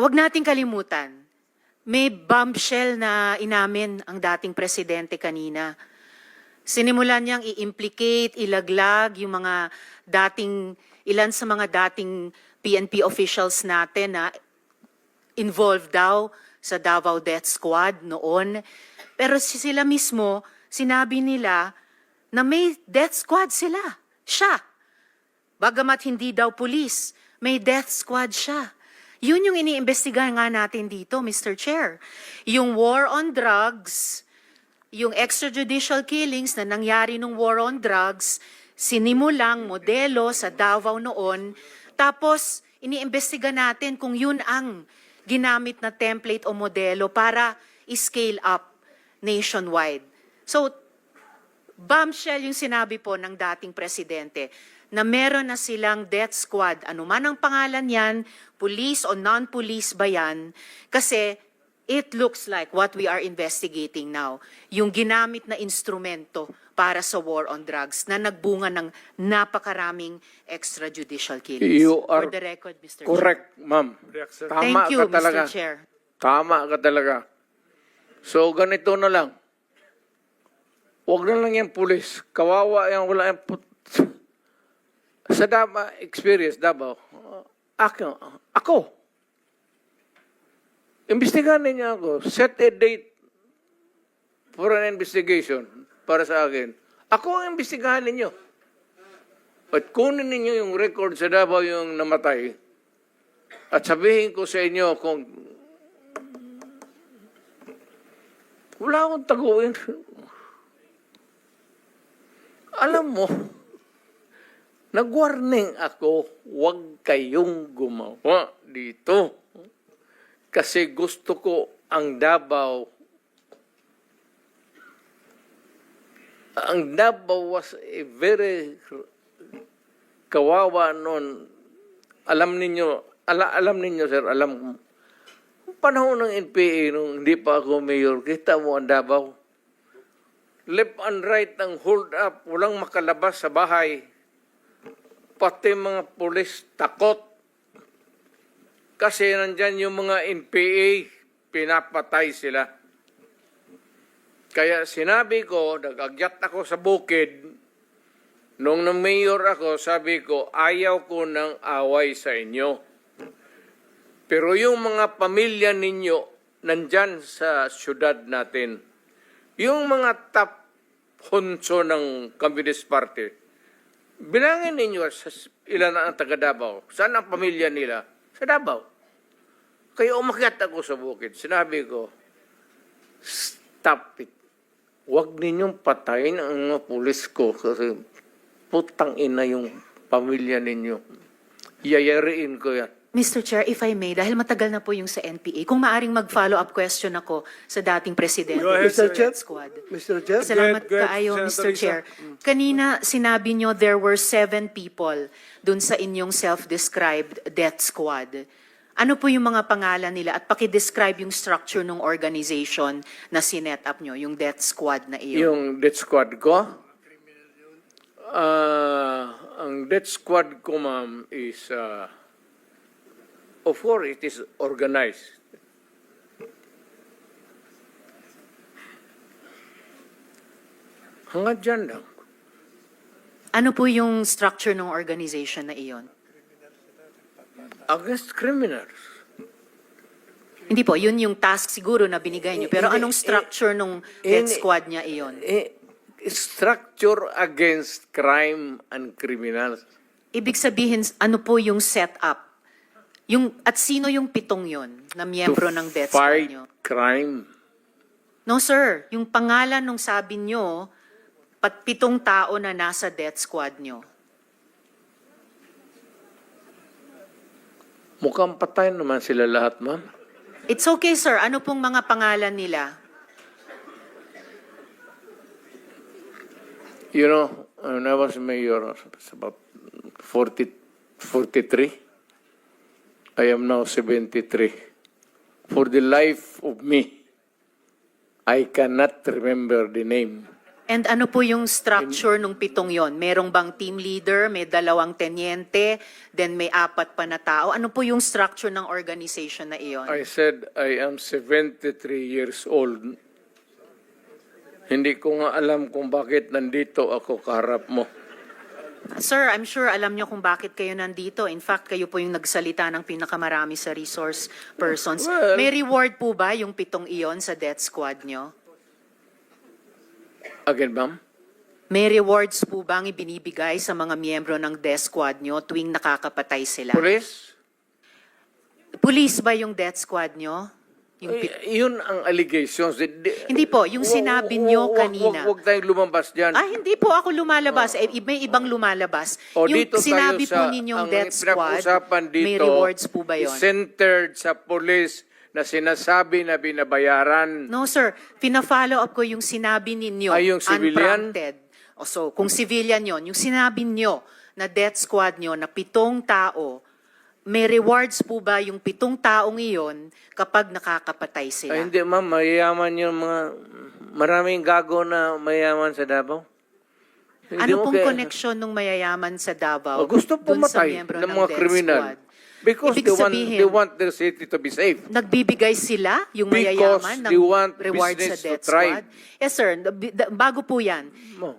Huwag nating kalimutan, may bombshell na inamin ang dating presidente kanina. Sinimulan niyang i-implicate, ilaglag yung mga dating, ilan sa mga dating PNP officials natin na involved daw sa Davao Death Squad noon. Pero si- sila mismo, sinabi nila na may death squad sila. Siya. Bagamat hindi daw pulis, may death squad siya. Yun yung iniimbestigahan nga natin dito, Mr. Chair. Yung war on drugs, yung extrajudicial killings na nangyari nung war on drugs, sinimulang modelo sa Davao noon, tapos iniimbestiga natin kung yun ang ginamit na template o modelo para i-scale up nationwide. So, bombshell yung sinabi po ng dating presidente na meron na silang death squad, ano man ang pangalan yan, police o non-police ba yan, kasi it looks like what we are investigating now, yung ginamit na instrumento para sa war on drugs na nagbunga ng napakaraming extrajudicial killings. You are For the record, Mr. Correct, ma'am. Tama Thank you, ka talaga. Mr. Chair. Tama ka talaga. So, ganito na lang. Huwag na lang yung pulis. Kawawa yan, wala yung put... Sa Dama experience, Davao, ako, ako, imbestigahan niya ako, set a date for an investigation para sa akin. Ako ang imbestigahan ninyo. At kunin ninyo yung record sa Davao yung namatay. At sabihin ko sa inyo kung wala akong taguin. Alam mo, nag-warning ako, huwag kayong gumawa dito. Kasi gusto ko ang Davao. Ang Davao was a very kawawa noon. Alam ninyo, ala, alam ninyo sir, alam panahon ng NPA nung hindi pa ako mayor, kita mo ang Davao. Left and right ang hold up, walang makalabas sa bahay. Pati mga pulis takot. Kasi nandyan yung mga NPA, pinapatay sila. Kaya sinabi ko, nagagyat ako sa bukid, nung na mayor ako, sabi ko, ayaw ko ng away sa inyo. Pero yung mga pamilya ninyo nandyan sa syudad natin, yung mga top hunso ng Communist Party, bilangin ninyo ilan ang taga Davao. Saan ang pamilya nila? Sa Davao. Kaya umakyat ako sa bukid. Sinabi ko, stop it. Huwag ninyong patayin ang mga pulis ko kasi putang ina yung pamilya ninyo. Yayariin ko yan. Mr. Chair, if I may, dahil matagal na po yung sa NPA, kung maaring mag-follow-up question ako sa dating presidente Go ahead, ng sir. Death Squad. Mr. Chair? Salamat Go ahead, kaayo, Mr. Senator Risa. Chair. Kanina, sinabi nyo there were seven people dun sa inyong self-described death squad. Ano po yung mga pangalan nila at paki-describe yung structure ng organization na sinet up nyo, yung death squad na iyon? Yung death squad ko? Ah, ang death squad ko, ma'am, is, uh, of course, it is organized. Hanggang dyan lang. Ano po yung structure ng organization na iyon? Against criminals. Hindi po, yun yung task siguro na binigay nyo. Pero anong structure ng eh, death hindi. squad niya iyon? Eh, structure against crime and criminals. Ibig sabihin, ano po yung setup? Yung, at sino yung pitong yon na miyembro ng death squad fight nyo? crime. No sir, yung pangalan nung sabi nyo, pat pitong tao na nasa death squad nyo. Mukhang patay naman sila lahat, ma'am. It's okay sir, ano pong mga pangalan nila? You know, when I was mayor, it's about 40, 43. I am now 73. For the life of me, I cannot remember the name. And ano po yung structure nung pitong yon? Merong bang team leader, may dalawang tenyente, then may apat pa na tao? Ano po yung structure ng organization na iyon? I said I am 73 years old. Hindi ko nga alam kung bakit nandito ako kaharap mo. Sir, I'm sure alam nyo kung bakit kayo nandito. In fact, kayo po yung nagsalita ng pinakamarami sa resource persons. Well- may reward po ba yung pitong iyon sa death squad nyo? Again, ma'am? May rewards po bang ibinibigay sa mga miyembro ng death squad nyo tuwing nakakapatay sila? Police? Police ba yung death squad nyo? Yung pit- Eh, yun ang allegations. Di- Hindi po, yung sinabi nyo kanina. Wag, wag tayong lumabas dyan. Ah, hindi po ako lumalabas. Eh, may ibang lumalabas. O yung dito sinabi sa, po ninyong death squad, dito may rewards po ba yon? centered sa police na sinasabi na binabayaran. No, sir. Pina-follow up ko yung sinabi ninyo. Ay, yung civilian? Unprompted. O, so, kung civilian yon, yung sinabi nyo na death squad nyo na pitong tao, may rewards po ba yung pitong taong iyon kapag nakakapatay sila? Ay, hindi ma'am, mayayaman yung mga, maraming gago na mayayaman sa Davao. Hindi ano pong kaya- connection ng mayayaman sa Davao O, gusto dun sa pumatay ng ng mga kriminal. squad? Because Ibig they want, sabihin- they want their city to be safe. Nagbibigay sila, yung Because mayayaman, ng they want reward sa business to death thrive. squad? Yes, sir. Bago po yan,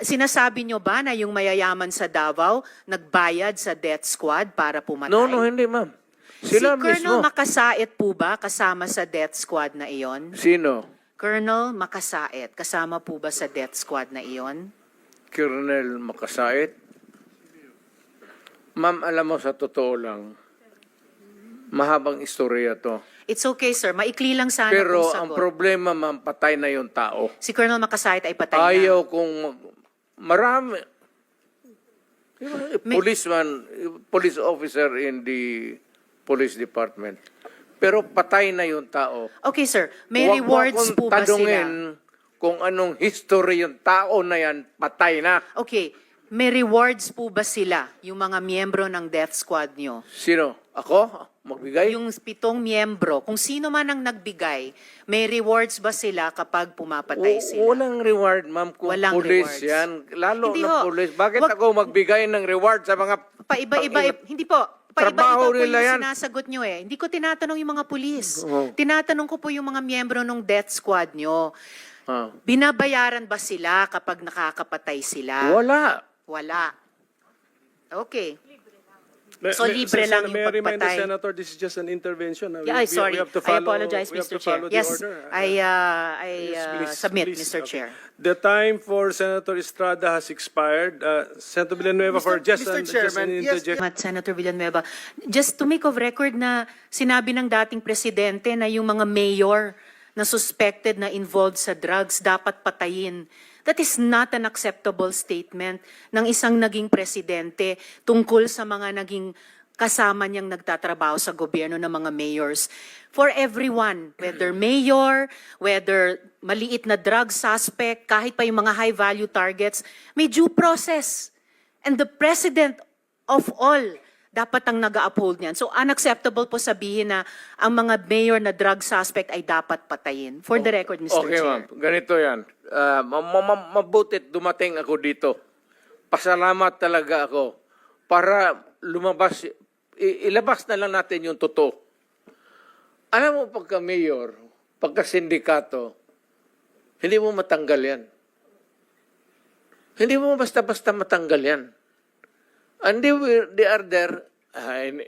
sinasabi nyo ba na yung mayayaman sa Davao nagbayad sa death squad para pumatay? No, no, hindi ma'am. Sila si Colonel mismo. Makasait po ba kasama sa death squad na iyon? Sino? Colonel Makasait, kasama po ba sa death squad na iyon? Colonel Makasait? Ma'am, alam mo sa totoo lang, mahabang istorya to. It's okay, sir. Maikli lang sana Pero kung ang sagot. problema, ma'am, patay na yung tao. si Colonel Makasait ay patay na. Ayaw kung marami. May- Policeman, police officer in the police department. Pero patay na yung tao. Okay, sir. May Huwag mo rewards akong po ba sila? tanungin kung anong history yung tao na yan, patay na. Okay, may rewards po ba sila, yung mga miyembro ng death squad nyo? Sino? Ako? Magbigay? Yung pitong miyembro, kung sino man ang nagbigay, may rewards ba sila kapag pumapatay sila? Walang reward, ma'am, kung Walang police rewards. yan. Lalo Hindi na ho. police. Bakit Wag- ako magbigay ng reward sa mga... Paiba-iba, Pang- hindi po. Paiba-iba Trabaho po nila yung yan. sinasagot nyo eh. Hindi ko tinatanong yung mga pulis. Oo. Tinatanong ko po yung mga miyembro ng death squad nyo. Ah. Binabayaran ba sila kapag nakakapatay sila? Wala. Wala. Okay. May- So, may- libre lang May yung I remind the pagpatay? Senator, this is just an intervention. Uh, we- Yeah, we- sorry. we have to I follow- apologize, we have Mr. to Chair. follow the Yes, order. I, uh, I Yes, uh, please, submit, please. Mr. Okay. Chair. The time for Senator Estrada has expired. Uh, Senator Villanueva for just Mr. an, just Chairman, an yes, interjection. Salamat, Senator Villanueva. Just to make of record na sinabi ng dating presidente na yung mga mayor na suspected na involved sa drugs dapat patayin. That is not an acceptable statement ng isang naging presidente tungkol sa mga naging kasama niyang nagtatrabaho sa gobyerno ng mga mayors. For everyone, whether mayor, whether maliit na drug suspect, kahit pa yung mga high-value targets, may due process. And the president of all dapat ang nag-uphold niyan. So unacceptable po sabihin na ang mga mayor na drug suspect ay dapat patayin. For the record, Mr. Okay, Chair. ma'am. Ganito yan. Ma- mabutit dumating ako dito. Pasalamat talaga ako para lumabas, i- ilabas na lang natin yung totoo. Alam mo, pagka mayor, pagka sindikato, hindi mo matanggal yan. Hindi mo basta-basta matanggal yan. And they, were, they are there, ah, in-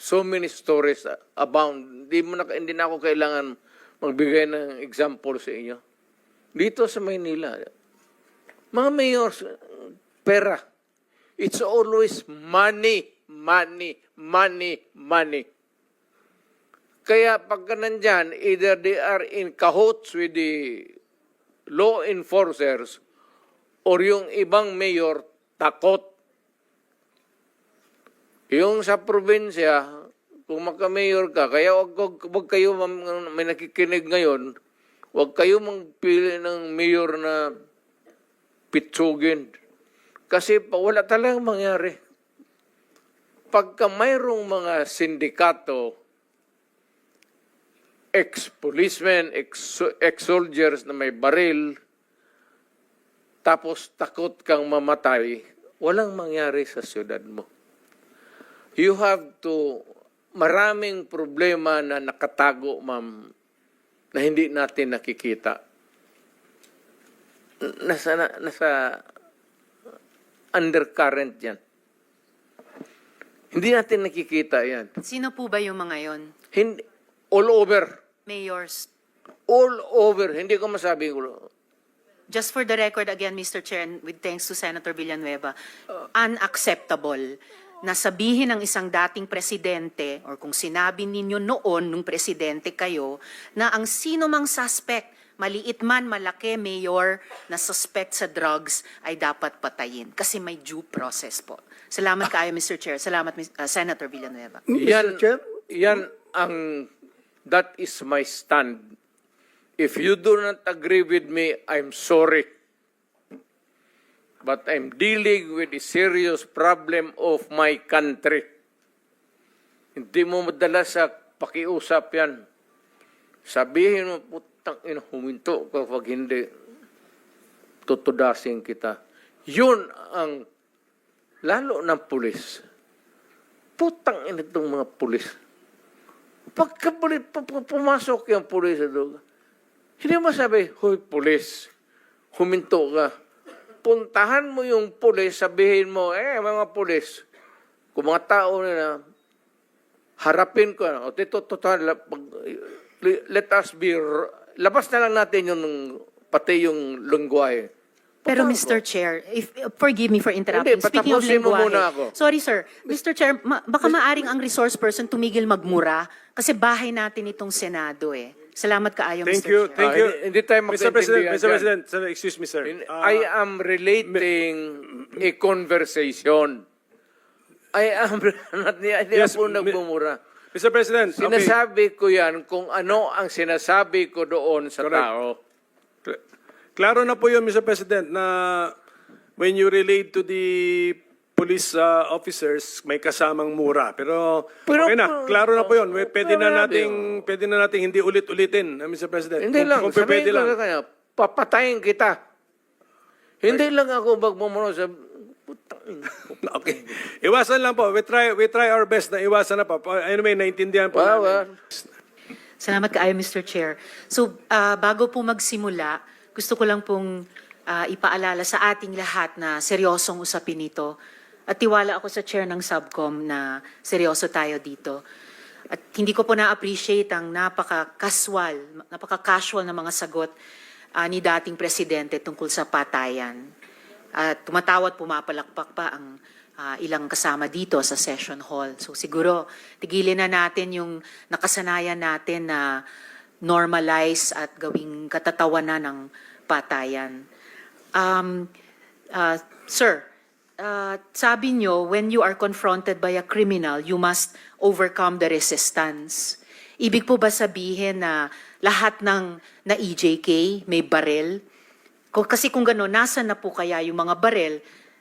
so many stories abound. Hindi, mo na, hindi na ako kailangan magbigay ng example sa inyo. Dito sa Maynila, mga mayors, pera. It's always money, money, money, money. Kaya pagka nandyan, either they are in cahoots with the law enforcers or yung ibang mayor takot. Yung sa probinsya, kung magka-mayor ka, kaya wag, wag, wag kayo, may nakikinig ngayon, wag kayo magpili ng mayor na pitsugin. Kasi pa, wala talagang mangyari. Pagka mayroong mga sindikato, ex-policemen, ex- ex-soldiers na may baril, tapos takot kang mamatay, walang mangyari sa syudad mo. You have to, maraming problema na nakatago, ma'am, na hindi natin nakikita. Nasa, nasa undercurrent yan. Hindi natin nakikita yan. Sino po ba yung mga yon? Hindi, all over. Mayors. All over. Hindi ko masabi ko. Just for the record again, Mr. Chair, and with thanks to Senator Villanueva, unacceptable na sabihin ng isang dating presidente or kung sinabi ninyo noon nung presidente kayo na ang sino mang suspect, maliit man, malaki, mayor, na suspect sa drugs ay dapat patayin kasi may due process po. Salamat kaayo, Mr. Chair. Salamat, uh, Senator Villanueva. Yan, Chair? yan ang, that is my stand. If you do not agree with me, I'm sorry. But I'm dealing with a serious problem of my country. Hindi mo madala sa pakiusap yan. Sabihin mo, putang ina, huminto ka pag hindi. Tutudasin kita. Yun ang, lalo ng pulis. Putang ina itong mga pulis. Pagka pumasok yung pulis hindi mo sabi, Hoy, pulis, huminto ka. Puntahan mo yung pulis, sabihin mo, eh, mga pulis, kung mga tao na harapin ko, o tito, total, let us be, labas na lang natin yung, pati yung lungwahe. Pero Mr. Chair, if forgive me for interrupting. Hindi, Speaking of ako. Sorry sir. Mr. Chair, ma- baka maaring ang resource person tumigil magmura kasi bahay natin itong Senado eh. Salamat kaayo, Thank Mr. you, Chair. thank Ah, you. hindi- hindi tayo Mr. President, Mr. President, sir, excuse me, sir. In- Ah, I am relating a conversation. I am not hindi Yes, mi- nagmumura. Mr. President, okay. Sinasabi ko yan kung ano ang sinasabi ko doon sa Correct. tao. Klaro na po yun, Mr. President, na when you relate to the police uh, officers, may kasamang mura. Pero, Pero okay na, klaro na po yun. May- Pwede na nating, pwede na nating hindi ulit-ulitin, uh, Mr. President. Hindi Kung- lang, Kung pwede sabihin lang. sa kanya, papatayin kita. Hindi lang ako magmumura sa... Okay. Iwasan lang po. We try, we try our best na iwasan na po. Anyway, naintindihan po Well, namin. well, Salamat kaayo, Mr. Chair. So, ah, bago po magsimula, gusto ko lang pong ah, ipaalala sa ating lahat na seryosong usapin ito. At tiwala ako sa chair ng subcom na seryoso tayo dito. At hindi ko po na-appreciate ang napaka-casual, napaka-casual na mga sagot ah, ni dating presidente tungkol sa patayan. At tumatawa at pumapalakpak pa ang ah, ilang kasama dito sa session hall. So siguro, tigilin na natin yung nakasanayan natin na normalize at gawing katatawanan ng patayan. Um, uh, sir, uh, sabi nyo, when you are confronted by a criminal, you must overcome the resistance. Ibig po ba sabihin na lahat ng na EJK may barel? Kasi kung gano'n, nasa na po kaya yung mga barel,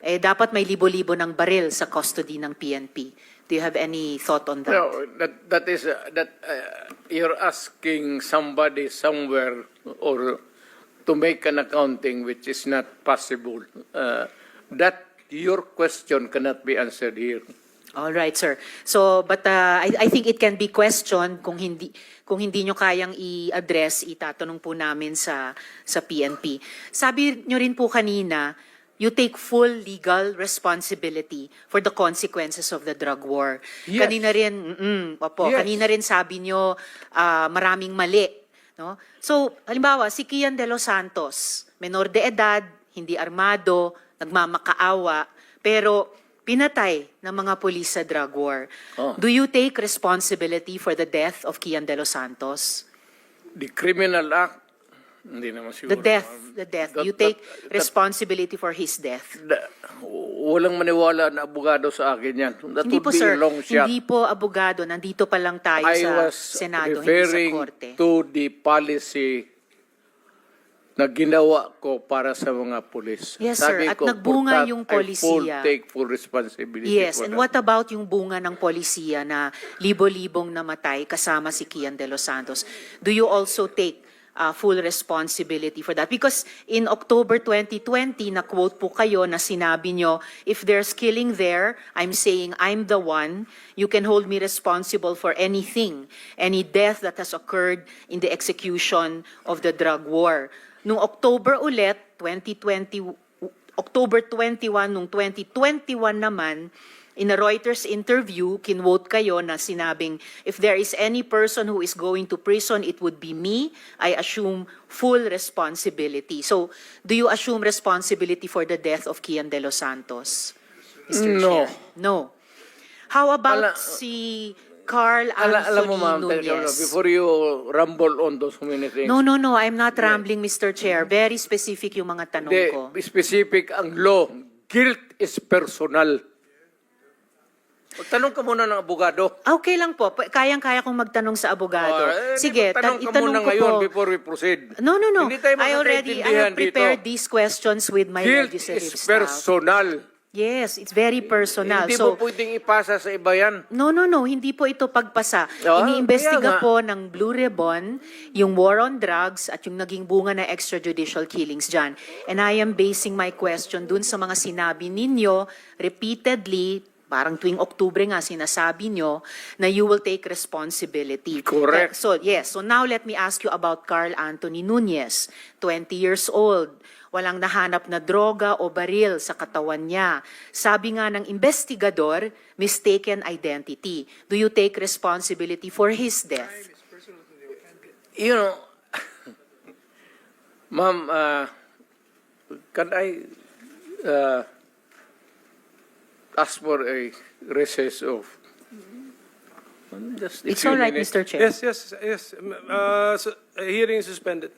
eh dapat may libo-libo ng barel sa custody ng PNP. Do you have any thought on that? No, that that is uh, that uh, you're asking somebody somewhere or to make an accounting which is not possible. Uh, that your question cannot be answered here. All right, sir. So, but uh, I, I think it can be questioned kung hindi kung hindi nyo kayang i-address, itatanong po namin sa sa PNP. Sabi nyo rin po kanina, you take full legal responsibility for the consequences of the drug war. Yes. Kanina rin, mm, opo, Yes. kanina rin sabi nyo ah, maraming mali, no? So, halimbawa, si Kian de los Santos, menor de edad, hindi armado, nagmamakaawa, pero pinatay ng mga pulis sa drug war. Oh. Do you take responsibility for the death of Kian de los Santos? The criminal act, hindi naman siguro. The death, the death. That- You take that- that- responsibility for his death. da- walang maniwala na abogado sa akin yan. That Hindi po sir, long shot. hindi po abogado, nandito pa lang tayo I sa was Senado, hindi sa referring Korte. to the policy na ginawa ko para sa mga pulis. Yes, sir. Sabi At ko, nagbunga yung I full polisiya. take full responsibility Yes, and that. what about yung bunga ng polisiya na libo-libong namatay kasama si Kian de los Santos? Do you also take uh, full responsibility for that. Because in October 2020, na-quote po kayo na sinabi nyo, if there's killing there, I'm saying I'm the one. You can hold me responsible for anything, any death that has occurred in the execution of the drug war. Nung October ulit, 2020, October 21, nung 2021 naman, in a Reuters interview, kinwote kayo na sinabing, if there is any person who is going to prison, it would be me. I assume full responsibility. So, do you assume responsibility for the death of Kian De Los Santos? Mr. No. Chair? No. How about Ala- si Carl Anthony alam mo ma'am, teka, Nunez? before you rumble on those many things, No, no, no. I'm not rambling, Mr. Chair. Very specific yung mga tanong ko. the specific ang law, guilt is personal. Tanong ka muna ng abogado. Okay lang po. Pa- Kayang-kaya kong magtanong sa abogado. Ah, eh, Sige, tanong tan- ka itanong muna ko ngayon po. before we proceed. No, no, no. Hindi tayo I already I magkakaintindihan have prepared dito. these questions with my Guilt legislative is staff. personal. Yes, it's very personal. Hindi so, mo pwedeng ipasa sa iba yan. No, no, no. Hindi po ito pagpasa. Ah, Iniimbestiga po ng Blue Ribbon yung war on drugs at yung naging bunga na extrajudicial killings dyan. And I am basing my question dun sa mga sinabi ninyo repeatedly, parang tuwing Oktubre nga sinasabi nyo, na you will take responsibility. Correct. So, yes. So now let me ask you about Carl Anthony Nunez, 20 years old. Walang nahanap na droga o baril sa katawan niya. Sabi nga ng investigador, mistaken identity. Do you take responsibility for his death? You know, ma'am, uh, can I uh, ask for a recess of just a It's few all right, minutes? Mr. Chair. Yes, yes, yes. Uh, so, uh, hearing is suspended.